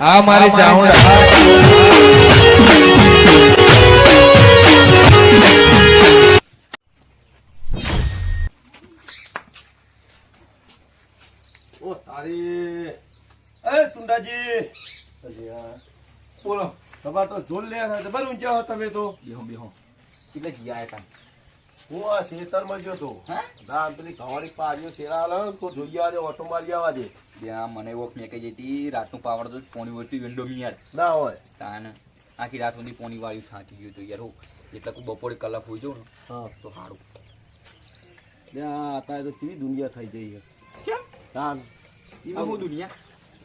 આ મારી ચાઉંડા ઓ તારી એ સુંદાજી બોલો તમારે તો જોર લે જબર ઊંચા હો તમે તો. બેહો બેહો. કેટલા જીયા હતા તા. હું આ શેતરમાં ગયો તો હા? પેલી ઘવાડી પાડીઓ શેરા તો જોઈ આજે ઓટો મારી આવા દે. ત્યાં મને વોક મેં કહી જતી રાતનું પાવડ તો પોણી વળતી વિન્ડો મી યાર. ના હોય. તાન આખી રાત સુધી પોણી વાળી થાકી ગયું તો યાર હું. એટલે હું બપોરે કલાક હોઈ જાઉં ને હા. તો સારું ત્યાં અત્યારે તો કેવી દુનિયા થઈ જઈ છે. તાન. એમાં હું દુનિયા?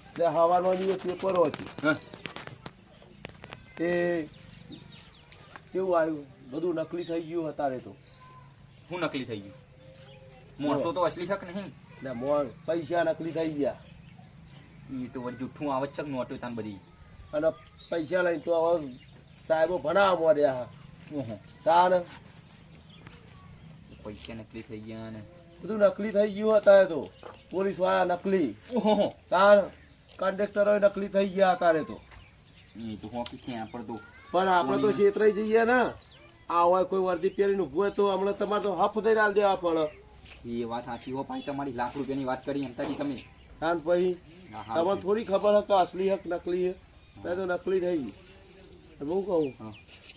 એટલે હવાનો પેપર હતી હા? તે કેવું આવ્યું? બધું નકલી થઈ ગયું અત્યારે તો. હું નકલી થઈ ગયું. મોણસો તો અસલી હક નહીં? ને મોણ પૈસા નકલી થઈ ગયા. એ તો વળી જુઠ્ઠું આવે જ છે નોટ્યો તાન બધી. અને પૈસા લઈને તો હવે સાહેબો ભણાવવા માંડ્યા ઓહો. તાન? પૈસા નકલી થઈ ગયા ને. બધું નકલી થઈ ગયું અત્યારે તો. પોલીસવાળા નકલી. ઓહો. તાર કંડક્ટરો નકલી થઈ ગયા અત્યારે તો. એ તો હોકી ક્યાં પર તો પણ આપણે તો છેતરાઈ જઈએ ને. આ હોય કોઈ વર્દી પહેરીને ઊભું હોય તો હમણાં તમારે તો હફ થઈને આલ દેવા પડે. એ વાત સાચી હો ભાઈ તમારી લાખ રૂપિયાની વાત કરી એમતાજી તમે. કારણ પછી? હા. તમને થોડી ખબર હક અસલી હક નકલી હે? તે તો નકલી થઈ ગઈ. તો હું કહું.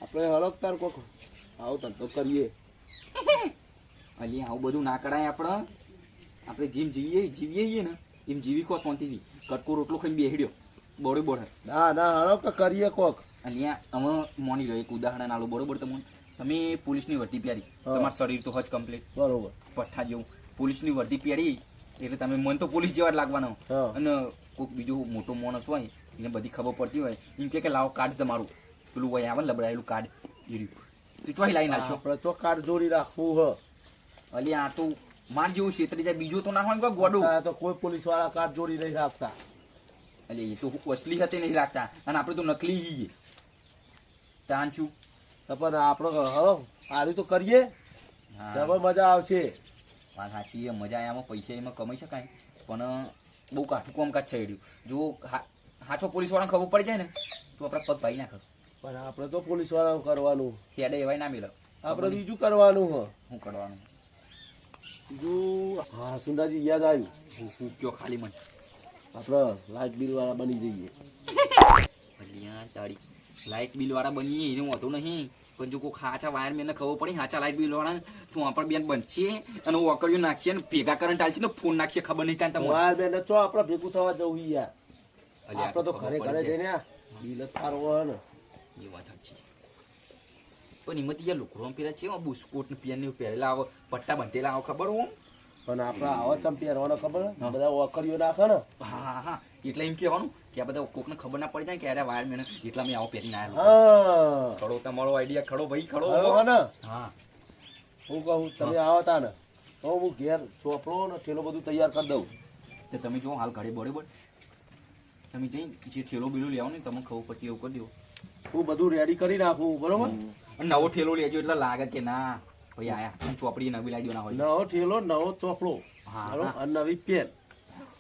આપણે હળકતાર કોક. આવો ધંધો કરીએ. અલી આવું બધું ના કરાય આપણે. આપણે જીમ જીવીએ જીવીએ ને એમ જીવી કો શાંતિથી? કટકો રોટલો ખાઈને બેહડ્યો બરોબર બોડે ના ના હળક કરીએ કોક. અહીંયા અમે મોની રહ્યો એક ઉદાહરણ આલો બરોબર તમને? તમે પોલીસની વર્દી પહેરી. તમારું શરીર તો હજ કમ્પ્લીટ બરોબર. પઠ્ઠા જેવું. પોલીસની વર્દી પહેરી એટલે તમે મન તો પોલીસ જેવા જ લાગવાનો. અને કોઈક બીજો મોટો માણસ હોય એને બધી ખબર પડતી હોય એમ કે લાવો કાર્ડ તમારું. પેલું હોય આવે લબડાયેલું કાર્ડ જોડ્યું તું ચોઈ લાવી નાખશો તો કાર્ડ જોડી રાખવું હ. અલી આ તો માર જેવું છેતરી જાય બીજું તો ના હોય કોઈ ગોડું. તો કોઈ પોલીસવાળા કાર્ડ જોડી નહીં રાખતા. એટલે એ તો અસલી હતી નહીં રાખતા. અને આપણે તો નકલી છીએ છું. તો પણ આપણે હલો આરી તો કરીએ. જબર મજા આવશે. વાત સાચી એ મજા આમાં પૈસા એમાં કમાઈ શકાય. પણ બહુ કાઠું કોમકાજ છે એડ્યું. જો સાચો પોલીસ વાળાને ખબર પડી જાય ને તો આપણે પગ ભાઈ નાખો. પણ આપણે તો પોલીસ વાળાનું કરવાનું હેડે એવાય ના મિલે આપણે બીજું કરવાનું હ. શું કરવાનું? બીજું હા સુંદરજી યાદ આવ્યું? હું કયો ખાલી મને? આપણે લાઇટ બિલ વાળા બની જઈએ. તારી લાઇટ બિલ વાળા બનીએ એને વાંધો નહીં. પણ જો કોઈ ખાચા મેન ખબર પડી હાચા લાઇટ બિલ વાળા તો આપણે બેન બનશે અને ઓકળીઓ નાખીએ ને ભેગા કરંટ આલશે ને ફોન નાખીએ ખબર નહીં ત્યાં તમારે વાયર બેન ચો આપણે ભેગું થવા જવું યાર. આપણે તો ઘરે ઘરે. જઈને બિલ તારવો ને એ વાત સાચી. પણ એમાં ત્યાં લુકડો પેલા છે બુસ્કોટ ને પેન ને પહેરેલા આવો પટ્ટા બંધેલા આવો ખબર હું? પણ આપણે આવા ચમ પહેરવાનો ખબર? બધા ઓકળીઓ નાખે ને. હા હા. એટલે એમ કહેવાનું કે આ બધા કોકને ખબર ના પડી જાય કે અરે વાયર મેન એટલા મેં આવો પહેરીને આવ્યો ખડો તમારો આઈડિયા ખડો ભાઈ ખડો. હા હું કહું તમે આવો તા ને તો હું ઘેર ચોપડો ને ઠેલો બધું તૈયાર કરી દઉં. તો તમે જો હાલ ઘરે બરોબર. તમે જઈ જે ઠેલો બીલો લેવો ને તમે ખબર પડતી એવું કરી દો. હું બધું રેડી કરી નાખું બરોબર? અને નવો ઠેલો લેજો એટલે લાગે કે ના ભાઈ આયા ચોપડી નવી લાવી દો ના હોય. નવો ઠેલો નવો ચોપડો. હા, નવી પેન.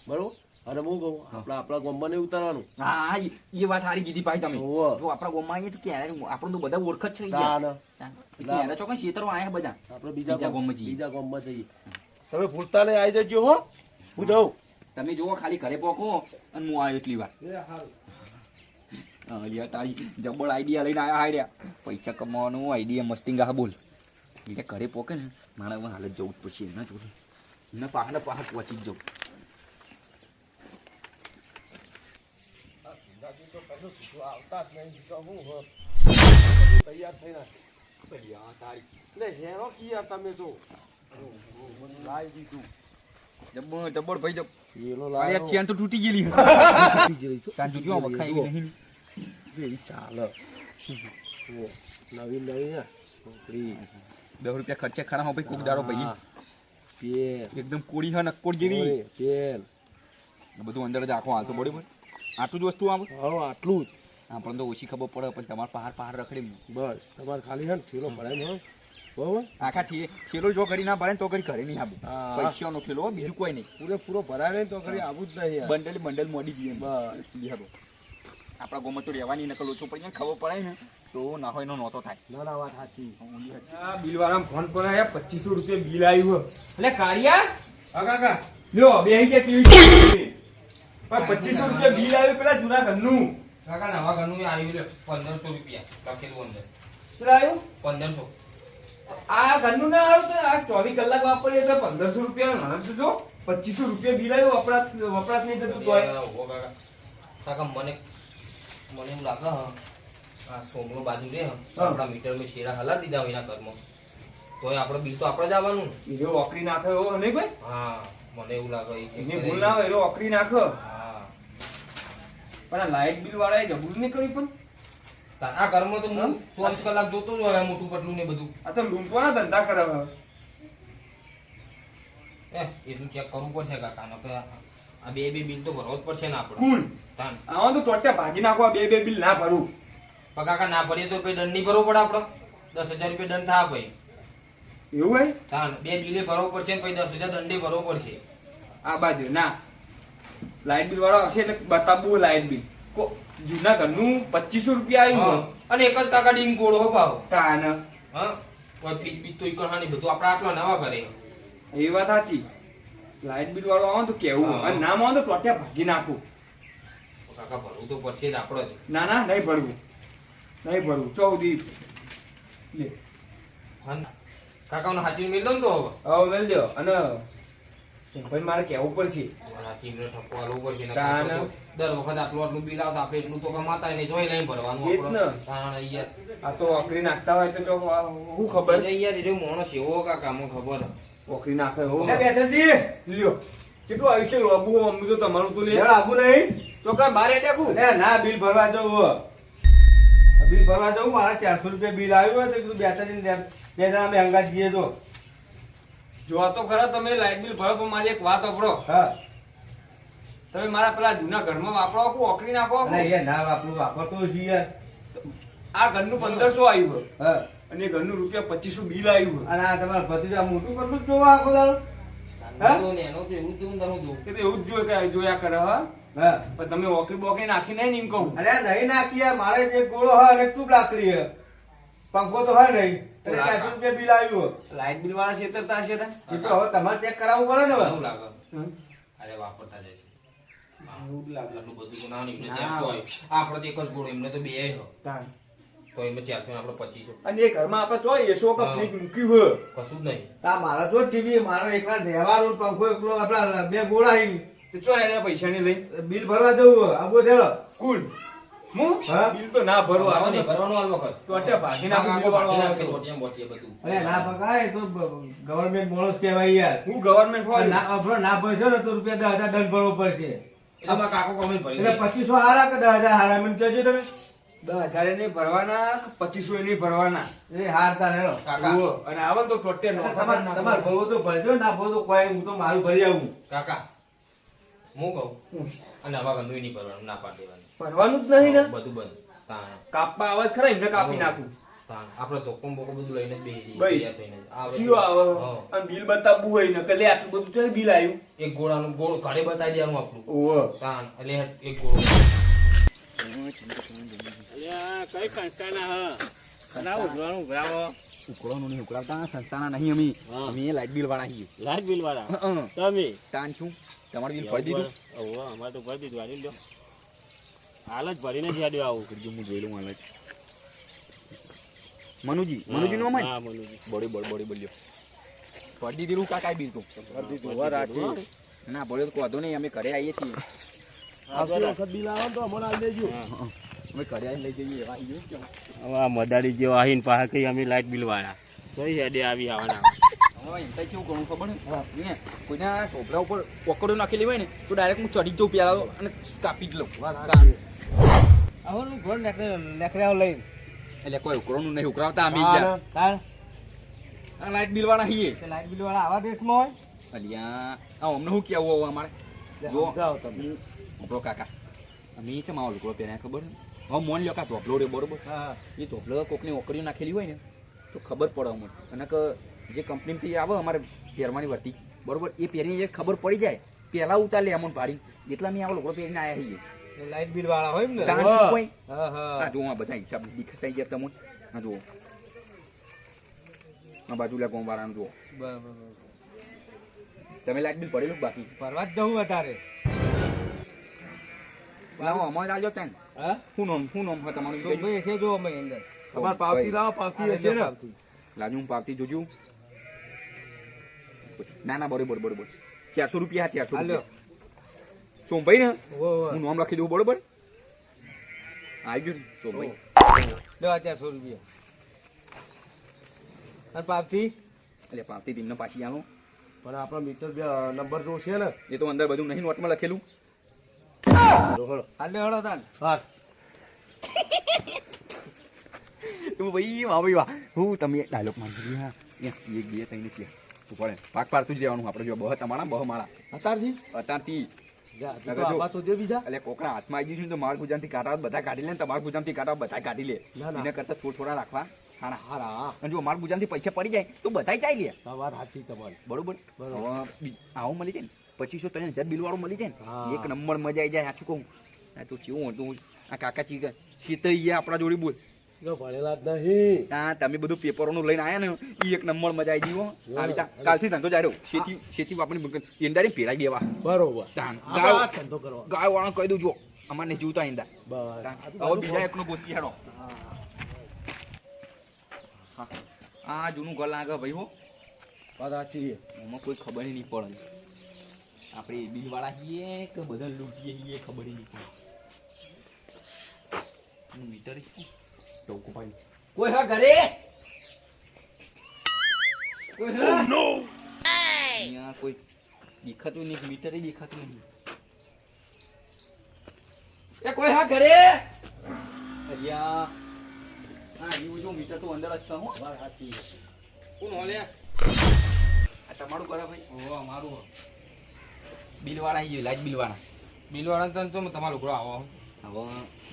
બરોબર? અને હું કહું આપણે આપણા ગમમાં નહીં ઉતારવાનું. હા ઈ વાત સારી કીધી ભાઈ તમે. જો આપણા ગામમાં આવીએ તો ક્યારે આપણે તો બધા ઓળખ જ છે ના, ચોક્કસ એટલે એને આયા બધા. આપણે બીજા બીજા ગામ ગામમાં જઈએ. બીજા ગામમાં જઈએ. તમે ભૂલતા નહીં આવી જજો હો. હું જાઉં. તમે જુઓ ખાલી ઘરે પોકો અને હું આવ્યો એટલી વાર. અલિયા તારી જબ્બર આઈડિયા લઈને આવ્યા હાર્યા પૈસા કમાવાનું આઈડિયા મસ્તિંગા બોલ. એટલે ઘરે પોકે ને મારા હાલત જવું જ પડશે એના જોડે. એના પહાડ પહાડ પહોંચી જ જવું. આવતા જ નહીં. તો હું હો. તૈયાર થઈને અલિયા તારી એટલે હેરો કિયા તમે તો. લાવી દીધું. જબ્બર જબ્બર ભાઈ જબ પેલો. ચેન તો તૂટી ગયેલી. તૂટી ગયેલી. તો. ત્યાં જોજો વખાઈ નહીં. એ ચાલે. નવી નવી હે. છોકરી. દસ રૂપિયા ખર્ચે ખરા હો ભાઈ કોક દારો ભાઈ. એકદમ કોડી હા નક્કોડ જેવી. ઓય, બધું અંદર જ આખો હાલતો બરોબર. આટલું જ વસ્તુ આવે હા આટલું જ. આપણને તો ઓછી ખબર પડે પણ તમારે પહાડ પહાડ રખડી બસ તમારે ખાલી હે ને થેલો ભરાય ને બરોબર? આખા થેલો જો ઘડી ના ભરાય તો ઘડી ઘરે નહીં આવું. પૈસાનો થેલો બીજું કોઈ નહીં. પૂરેપૂરો ભરાય ને તો ખરી આવું જ નહીં બંડલ બંડલ મોડી દઈએ બસ. આપણા ગોમાં તો રહેવાની નકલ ઓછો પડી ખબર પડે ને તો ના હોય નો નહોતો થાય. ના ના વાત સાચી. બિલવાળા બિલ વાળા ફોન પર આવ્યા પચીસો રૂપિયા બિલ આવ્યું એટલે કાઢિયા હા કાકા. લ્યો બે પચીસો રૂપિયા બિલ આવ્યું પેલા જૂના ઘરનું કાકા નવા ઘરનું આવ્યું લે પંદરસો રૂપિયા લખેલું અંદર. શું આવ્યું પંદરસો. આ ઘરનું ના આવ્યું તો આ ચોવીસ કલાક વાપરીએ તો પંદરસો રૂપિયા નરમ જો પચીસો રૂપિયા બિલ આવ્યું વપરાશ વપરાશ નહીં થતું તો કાકા. કાકા મને મને એવું લાગે હા આ સોમનો બાજુ રે આપણા મીટર મેં શેરા હલા દીધા હોય એના ઘરમાં. તો આપણે બિલ તો આપણે જ આવવાનું. ને. એ જો ઓકરી નાખે એવો નહીં ભાઈ હા મને એવું લાગે એને ભૂલ ના હોય એનો ઓકરી નાખે. હા. પણ આ લાઇટ બિલ એ જબુર નહીં કર્યું પણ. આ ઘરમાં તો હું ચોવીસ કલાક જોતો જ હોય મોટું પટલું ને બધું. આ તો લૂંટવાના ધંધા કરે હવે. એ એટલું ચેક કરવું પડશે કાકા કે આ બે બે બિલ તો ભરવો જ પડશે ને આપણે. કુલ. આમાં તો ટોટ્યા ભાગી નાખવા બે બે બિલ ના ભરું. પણ કાકા ના ભરીએ તો પછી દંડ નહીં ભરવો પડે આપણો. દસ હજાર રૂપિયા દંડ થાય ભાઈ. એવું હોય? તાન બે બિલે ભરવો પડશે ને પછી દસ હજાર દંડે ભરવો પડશે. આ બાજુ ના. લાઇટ બિલ વાળો હશે એટલે બતાવવું લાઇટ બિલ. કો જૂના ઘરનું પચીસો રૂપિયા આવ્યું અને એક જ કાકા ડીમ ગોળો હો ભાવ. તાન. હા? કોઈ ફીટ બીટ તો ઈકણ હાની બધું આપણે આટલા નવા કરે. એ વાત સાચી. લાઇટ બિલ વાળો આવે તો કેવું. અને નામ આવે તો ટોટિયા ભાગી નાખું. કાકા ભરવું તો પડશે જ આપણે જ. ના ના નહીં ભરવું. નહીં ભરવું. ચૌદી લે. કાકાનો હાચી મેળ દો ને તો હવે. મેલ દો. અને ભાઈ મારે કેવું પડશે. દર વખત આટલું આટલું બિલ આવતા આપણે એટલું તો કમાતા નહીં જોઈ લઈને ભરવાનું આ તો ઓકરી નાખતા હોય તો શું ખબર? યાર એ રહ્યો માણસ એવો કાકા મને ખબર. ઓકરી નાખે એવું લ્યો. કેટલું આયુષ્ય લોબુ અમુ તો તમારું તો લે. યાર આબુ નહીં. ચોકા બારે ટેકું એ ના બિલ ભરવા જવું બિલ ભરવા જવું મારા ચારસો રૂપિયા બિલ આવ્યું હોય તો કીધું બે ત્રણ બે જણા અમે અંગાત જઈએ તો. જો તો ખરા તમે લાઇટ બિલ ભરો પણ મારી એક વાત વાપરો. હા. તમે મારા પેલા જૂના ઘરમાં વાપરો આખું ઓકરી નાખો આખું. ના વાપરું વાપરતો છું યાર. આ ઘરનું પંદરસો આવ્યું હા. અને ઘરનું રૂપિયા પચીસો બિલ આવ્યું અને આ તમારા ભત્રીજા મોટું કરતું જ જોવા આખો હા? તો એવું જ જોયું તારું જોઉં તો એવું જ જોઈએ કે જોયા કરે હા? હા. પણ તમે ઓકરી બોકરી નાખી નહીં ને એમ કહું. અરે નહીં નાખી મારે એક ગોળો હોય અને ટ્યુબ લાકડી હે પંખો તો હોય નહીં. એટલે ચારસો રૂપિયા બિલ આવ્યું લાઇટ બિલ વાળા છેતરતા હશે ને એ તો હવે તમારે ચેક કરાવવું પડે ને હવે. લાગે. અરે વાપરતા જાય પૈસા ની લઈ બિલ ભરવા જવું આ દેડો કુલ. હું? બિલ તો ના ભરવા ભરવાનું ભરવાનું હાલ વખત. તો અત્યારે ભાગી નાખું બિલ તો. બોટિયા બોટિયા બધું. અરે ના પકાય એ તો ગવર્મેન્ટ માણસ કહેવાય યાર. હું ગવર્મેન્ટ પણ ના આપણો ના ભરશો ને તો રૂપિયા દસ હજાર દંડ ભરવો પડશે. એટલે મારા કાકો comment ભરી એટલે હારા કે દસ હજાર હારા મને કહેજો તમે. દસ હજાર નહીં ભરવાના પચીસો પચીસો નહીં ભરવાના? એ હારતા હેડો કાકા. અને આવે તો ટોટે નો તમારે ભરવો તો ભરજો ના ભરવું તો કોઈ હું તો મારું ભરી આવું. કાકા હું કહું અને આવા ઘરનું નહીં ભરવાનું ના પાડી દેવાનું. ભરવાનું જ નહીં ને? બધું બંધ. તાણ. કાપવા આવે જ ખરા? એમને કાપી નાખું. આપડે તો કોમ્બો બધું લઈને જ બેસી જઈએ, ભાઈ. તૈયાર થઈને. આવે આવે બિલ બતાવવું હોય ને કલે આટલું બધું છે બિલ આવ્યું. એક ગોળાનું ગોળ ઘરે બતાવી દેવાનું આપણું. ઓહો. તાન એટલે એક ગોળો. કઈ સંસ્થાના હ? ના ઉઘરાણું ઉઘરાવો. ઉકળવાનું નહીં ઉકળાવતા સંસ્થાના નહીં અમે. અમે લાઇટ બિલ વાળા છીએ લાઈટ બિલ વાળા તમે? તાન છું. તમારું બિલ ભરી દીધું. અમારે તો ભરી દીધું. હાલી લો હાલ જ ભરીને જ યાદ આવું કરજો હું જોઈ લઉં હાલ જ. મનુજી મનુજી નો માન હા મનુજી. બોડી બોડી બોડી બોલ્યો. પડી દીધું કાકા બી તું. ના બોલ્યો તો વાંધો નહીં અમે ઘરે આવીએ છીએ. હં. અમે ઘરે આવીને લઈ જઈએ એવા આવીએ જ કેમ. હવે આ મદારી જેવો આવીને પાછા કઈ અમે લાઈટ બિલ વાળા કઈ હેડે આવી આવવાના? હવે એમ થાય ખબર કોઈના ટોપરા ઉપર પકડો નાખેલી હોય ને તો ડાયરેક્ટ હું ચડી જ જાઉં પેલા અને કાપી જ લઉં. આવવાનું ઘોડ લેખડ્યા લઈને. એટલે કોઈ ઉકળવાનું નહીં ઉકળાવતા અમે ગયા તાર આ લાઇટ બિલ વાળા છીએ લાઈટ બિલ વાળા આવા દેશમાં અલિયા આ અમને શું કેવું હવે અમારે? જો આપણો કાકા. અમે છે માવો લુકડો પહેર્યા ખબર? હવે મોન લ્યો કા ધોપલો રે બરોબર? હા એ ધોપલો કોકની ઓકરીઓ નાખેલી હોય ને તો ખબર પડે અમને. અને કે જે કંપનીથી આવે અમારે પહેરવાની વર્તી બરોબર? એ પહેરીને ખબર પડી જાય. પહેલાં ઉતાર લે અમને પાડી એટલા મેં આવો લુકડો પહેરીને આવ્યા છીએ. લાઈટ બિલ વાળા હોય ને? તાન છું કોઈ? હા હા. આ આ બધા હિસાબ દેખાતા ગયા તમને? આ જુઓ. આ બાજુ લે વાળાનું જુઓ. બરાબર તમે લાઈટ બિલ પડેલું બાકી? ફરવા જ જવું વધારે. લાવો અમારે આજો ત્યાં હા? નામ શું નામ હોય તમારું? જો ભાઈ છે જો અમે અંદર. તમારે પાવતી લાવો પાવતી હશે ને? લાજુ હું પાવતી જોજો. ના ના બરોબર બરોબર. ચારસો રૂપિયા ચારસો. રૂપિયા. સોમભાઈ ને? હું નામ લખી દઉં બરોબર? આવી ગયું? સોમભાઈ લેવા ચારસો રૂપિયા. અને પાપથી એટલે પાપથી તેમને પાછી આવો પણ આપણો મીટર નંબર જો છે ને? એ તો અંદર બધું નહીં નોટમાં લખેલું. હાલે હળો તાન. હા. તો ભાઈ વાહ ભાઈ વાહ. હું તમે ડાયલોગ માંગી હા એક બે ત્રણ છે તું પડે પાક પાડતું જ આપણે જો બહ તમારા બહ મારા અતારજી અત્યારથી જા તું નકર તો જો. આવા તો જે બીજા. એટલે કોકના હાથમાં આવી ગયું તો માર ગુજામથી કાંટા બધા કાઢી લે ને તમારા ગુજામથી કાંટા બધા કાઢી લે. ના, ના. એના કરતા થોડા થોડા રાખવા. હારા હારા. અને જો માર ગુજામથી પૈસા પડી જાય તો બધા ચાઈ લે. વાત સાચી તમારી. બરોબર? આવું મળી જાય ને પચીસો ત્રણ હજાર બિલ વાળું મળી જાય ને એક નંબર મજા આવી જાય સાચું કહું. તું કેવું હતું? આ કાકા ચી શીતઈ ગયા આપણા જોડી બોલ. ભણેલા જ નહીં. હા તમે બધું પેપરોનું લઈને આયા ને એક નંબર મજા આવી ગયો આવી તા કાલથી ધંધો જાડ્યો શેતી શેતી વાપરી ઈંડાની ભેળાઈ દેવા બરોબર. તાન. આપણે ગાયો- આ ધંધો કરવા ગાય વાળા કહી દઉં જો અમારે જીવતા ઈંડા. બસ. હવે બીજા એકનું ગોતી હેડો આ જૂનું ઘર લાગે ભાઈ હો. કદાચી એમાં કોઈ ખબર નહીં પડે. આપણે બિલ વાળા છીએ કે બધા લૂંટીએ છીએ ખબર નહીં નહીં પડે. મીટર છે. ચૌકો ભાઈ કોઈ હા ઘરે? કોઈ હા? અહીંયા કોઈ દેખાતું નહીં મીટર દેખાતું નહીં. એ કોઈ હા ઘરે? અહીંયા હા એવું જો મીટર તો અંદર જ છે હો. વાત સાચી કોણ હોલે? આ તમારું કરે ભાઈ. ઓ મારું બિલવાળા આવી લાઈટ બિલ બિલવાળા. બિલ વાળા તને તો તમારો ઘરો આવો. હવે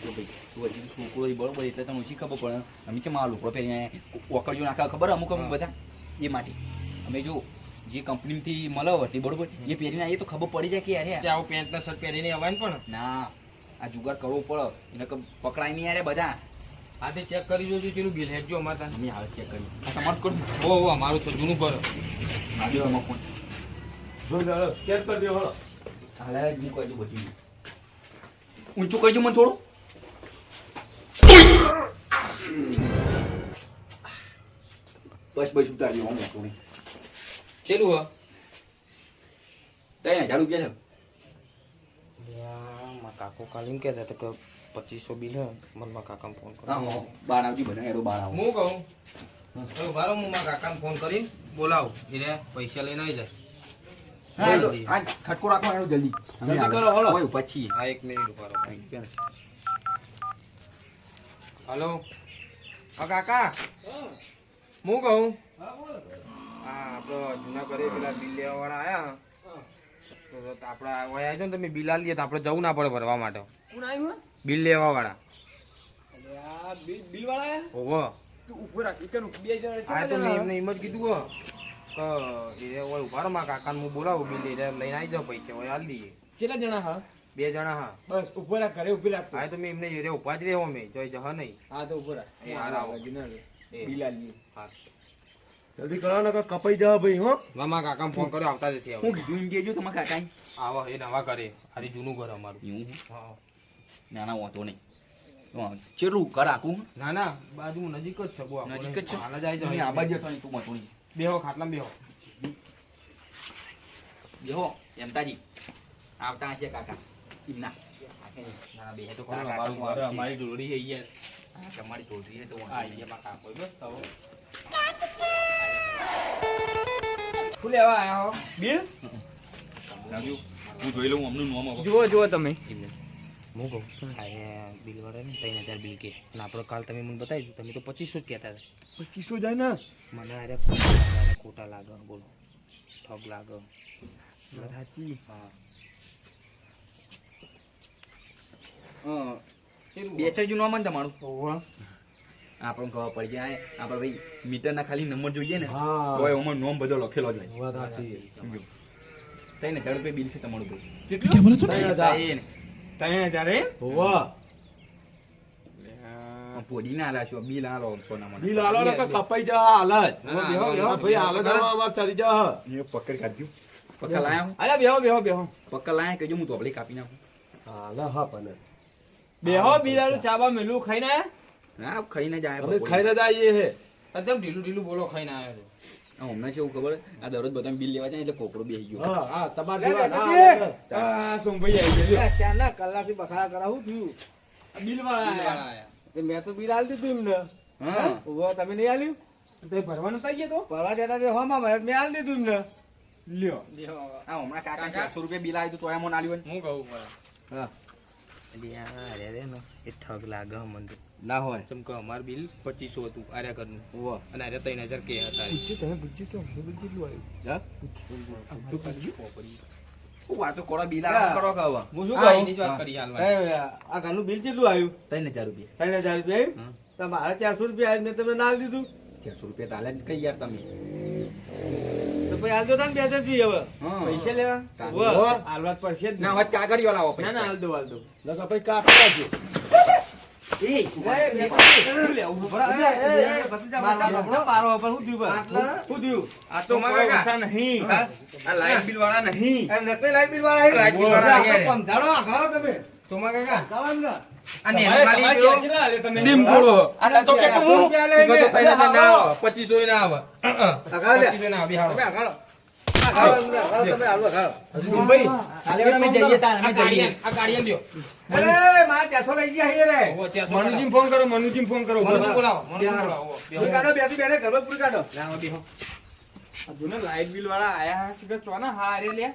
જો ભાઈ તું હજી છોકરો બરોબર એટલે તને ઓછી ખબર પડે? અમે છે મારા લોકો પહેરી ઓકળીઓ નાખા ખબર અમુક અમુક બધા? એ માટે. અમે જો જે કંપનીમાંથી મળે હતી બરોબર એ પહેરીને આવીએ તો ખબર પડી જાય કે યાર તે આવું પેન્ટ ને શર્ટ પહેરીને આવવાનું પણ? ના આ જુગાર કરવો પડે. એને પકડાય નહીં યાર બધા. હાથે ચેક કરી જોજો પેલું બિલ હેડજો અમારે અમે આવે ચેક કરી. તમારું કરું ઓ ઓ અમારું તો જૂનું ભરો મારી આમાં ફોન જોઈ લો સ્કેન કરી દો હાલે. હું કહી દઉં બધી ઊંચું કહી દઉં મને થોડું. બસ બસ ઉતારી હું મોટું ચેલું હ? ત્રણ હજાર રૂપિયા છે. મારા કાકો કાલે એમ કહેતા હતા કે પચીસો બિલ હે મનમાં કાકા કાકાને ફોન કરો. બાર આવજો બધા એરો બાર આવું. હું કહું? બારો હું મારા કાકાને ફોન કરીને બોલાવું. એટલે પૈસા લઈને આવી જાય. ખટકો રાખો એનો જલ્દી. જલ્દી કરો, હળો. ઓય, હા એક મિનિટ ઊભા હલો. હા કાકા. હું કહું? હા આપણો જૂના ઘરે પેલા બિલ લેવા વાળા આયા તો આપણે ને તમે બિલ આલીએ તો આપણે જવું ના પડે ભરવા માટે. બિલ લેવા વાળા બિલ બિલ વાળા ઓહો તું ઊભો રાખ બે જણા આ તો મેં એમને એમ જ કીધું હો કે ઓય ઊભા રહો કાકાને હું બોલાવું બિલ લઈને આવી જાઓ પૈસા ઓય આલી દઈએ. કેટલા જણા હા? બે જણા હા. બસ ઊભો રાખ ઘરે ઊભી રાખ હા તો મેં એમને એ ઊભા જ રહેવો મેં જોઈ જહ નહીં? હા તો ઊભો રાખ. એ હાર આવો. બિલ આલીએ. હા. જલ્દી કરો ને કપાઈ જવા ભાઈ હો. મારા કાકાને ફોન કર્યો આવતા જશે હું કીધું કહેજો તમારા કાકાએ. આવો એ નવા કરે હારી જૂનું ઘર અમારું. એવું હા? ના ના વાંધો નહીં. ચેટલું ઘર આખું? ના ના બાજુ નજીક જ છે નજીક જ છે? હાલ જ આવી તમે આ બાજુ તું વાંધો નહીં. બેહો ખાટલા બેહો. બેહો, એમતાજી. આવતા હશે કાકા. એમના બેહે તો અમારું જોડી છે યાર તમારી ચોટલી છે તો કાકા કોઈ બસ તો શું લેવા આયા હો? બિલ? હું જોઈ લઉં અમનું નોમ. જુઓ જુઓ તમે. હું કહું બિલ વાળા ને ત્રણ હજાર બિલ કે. અને આપણે કાલ તમે મને બતાવી દીધું તમે તો પચીસો જ કહેતા હતા. પચીસો જાય ને? મને અરે ખોટા લાગે, બોલો. ઠગ લાગે. સાચી. હા. હા, બે ચાર જૂનું નામ ને તમારું. આપણને ખબર પડી જાય આપણે ભાઈ મીટરના ખાલી નંબર જોઈએ ને હા. તો એમાં નોમ બધો લખેલો જ ત્રણ હજાર રૂપિયા બિલ છે તમારું ભાઈ. ત્રણ હજાર. ને. ત્રણ હજાર એમ હોવા પોડી ના લાશો બિલ આ સોના મને બિલ આલો ને કપાઈ જા હાલત ના, ના, બેહો, બેહો. આ ભાઈ હાલત આમાં ચડી જા એ પકડ કાઢ્યું પકડ લાયા હું અલ્યા બેહો બેહો બેહો પકડ લાયા કહેજો હું તોપલી કાપી નાખું હાલ હા પણ બેહો બિલાડું ચાબા મેલું ખાઈને આયા? હા ખાઈને જાય ખાઈને જાય હે એકદમ ઢીલું ઢીલું બોલો ખાઈને આવ્યો છે એવું ખબર? આ દરરોજ બધા બિલ લેવા જાય એટલે કોકડો બેસી ગયો. હા તમારે સોમભાઈ આવી ગયા. ચારના કલાકથી બખાડા કરાવું થયું. બિલ વાળા આયા. મેં તો બિલ આલી દીધું એમને. હા. તમે નહીં આલ્યું? તો ભરવાનું થઈ ગયો તો? પરવા દેતા તે હોમાં મળે મેં આલી દીધું એમને. લ્યો. હા હમણાં કાકા કાકા. ચારસો રૂપિયા બિલ આવ્યું તો એમ મને આલ્યું હું કહું? એ ઠગ લાગે મને ના હોય. જેમ કે અમાર બિલ પચીસો હતું આર્યા ઘરનું. અને આર્યા ત્રણ હજાર કે હતા. તમે પૂછ્યું તો અમને બિલ કેટલું આવ્યું? હા? હું? વાતો કરો બિલ કરો કે હું શું કહું? વાત કરી આ ઘરનું બિલ કેટલું આવ્યું? ત્રણ હજાર રૂપિયા. ત્રણ હજાર રૂપિયા હા. આવ્યું તો મારા ચારસો રૂપિયા આવ્યું મેં તમને ના દીધું. ચારસો રૂપિયા તાલે જ કઈ યાર તમે. તો પછી આલજો તાન બે હજાર હવે. પૈસા લેવા? હાલવા પડશે જ ને. કાગળિયો લાવો ના ના હાલ પૈસા. દો હાલ દો. પછી કાપી સોમા કાકા. આ નેનો તમારે- ખાલી તમારે પેલો કેટલા આલે તમે? ડીમકોળો. આ તો કે હું? એમાં તો ત્રણ હજાર ના આવે. પચીસો ના આવે. પચીસો ના આવે, તા ફોન કરો ફોન કરો. મનુજી બોલાવો, મનુજી બોલાવો. ઓવો, બેહો. લાવો, બેહો. આ જોને લાઈટ બિલ વાળા છે કે ચોના હારે લે.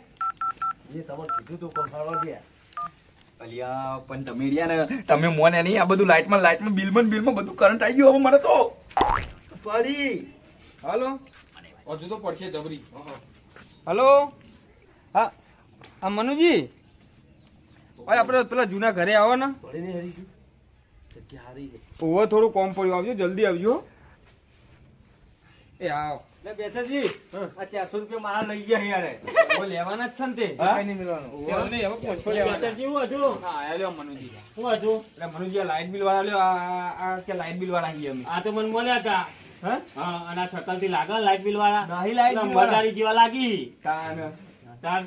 અલિયા પણ તમે રહ્યા ને તમે મોને નહીં આ બધું લાઈટમાં લાઈટમાં બિલમાં બિલમાં બધું કરંટ આવી ગયું હવે મારે તો. હાલો. હજુ તો પડશે જબરી. હલો? હા હા મનુજી? ભાઈ આપણે પેલા જૂના ઘરે આવો ને. ઓવર થોડું કોમ પડ્યું આવજો જલ્દી આવજો. એ આવો. ચારસો રૂપિયા મારા લઈ ગયા યાર. લેવાના જ છે ને તે કઈ નહીં મનુજી. શું હતું? એટલે મનુજી આ લાઈટ બિલ વાળા લ્યો આ આ- આ કે લાઈટ બિલ વાળા આ તો મને મળ્યા હતા. હા? હા અને સકલથી લાગે લાઈટ બિલ વાળા. નહીં લાઈટ બિલ મદારી જેવા લાગી. તાન. તાર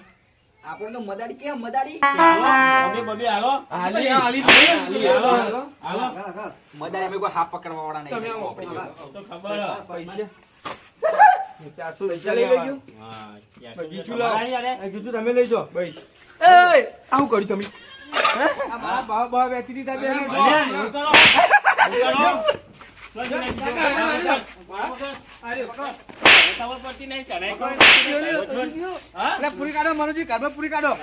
આપણને મદાડી કેમ? મદાડી અમે બબે હાલો. હાલી. હાલી, હાલી હાલો મદાડી અમે કોઈ હાફ પકડવા વાળા તમે નહીં. તો ખબર પૈસા. લઈ લેજો. હા લાવો. તમે લઈ જાઓ ભાઈ. એ આવું કર્યું તમે? વેચી દીધા પૂરી કાઢો મનુજી ઘરમાં પૂરી કાઢો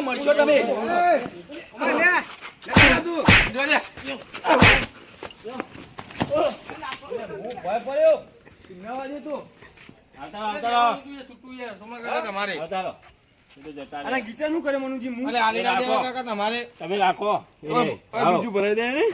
મળશો તમે ભય પડ્યો આવતા આવતા છૂટું છે. સોમા કાકા તમારે આવતા રહો. એ તો જતા અને રહો. ગીચા શું કરે મનુજી હું અલે આલી ના કાકા તમારે તમે રાખો. એ ઓય, રે. ઓય, આવો. બીજું ભરાઈ દે ને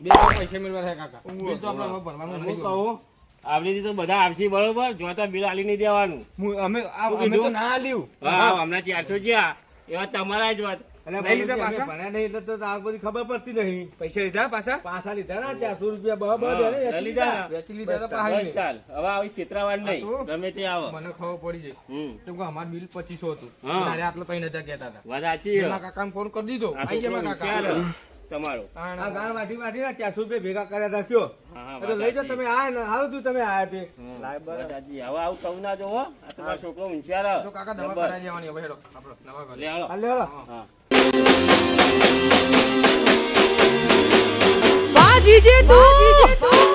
બે પૈસા મેળવા થાય કાકા. બિલ તો આપણે ભરવાનું હું કહું આવડી તો બધા આવશે બરોબર? જોતા બિલ આલી નહીં દેવાનું. અમે અમે તો ના આલ્યું. હા હમણાં ચારસો જ્યાં એવા તમારા જ વાત. એટલે લઈ લીધા મનુજી અમે પાછા? ભણ્યા નહીં એટલે તો આ બધી ખબર પડતી નહીં. પૈસા લીધા પાછા? પાછા લીધા ના ચારસો રૂપિયા બરાબર હા, એને લઈ લીધા. ને? વેચી લીધા તો બસ પાહી ચાલ હવે આવી છેતરાવાનું નહીં. ગમે તે આવો. મને ખબર પડી જાય હમ. અમારું બિલ પચીસો હતું. હા. આટલો ત્રણ હજાર કહેતા હતા. સાચી એમાં ફોન કરી દીધો. આ ગયા છોકરો મારા હોશિયાર કાકા તમારો. આ ગાળ વાટી વાટી ના ચારસો રૂપિયા ભેગા કર્યા હતા કયો? લઈ જાઓ તમે આયા ને સારું તું તમે આયા તે. હવે આવું ના તમારો છોકરો હોશિયાર. કાકા દવા કરાવી દેવાની હવે હેડો. આપણો નવા ઘરે. લે હાલો. હાલે હાલો. હા. બાજી જેઠું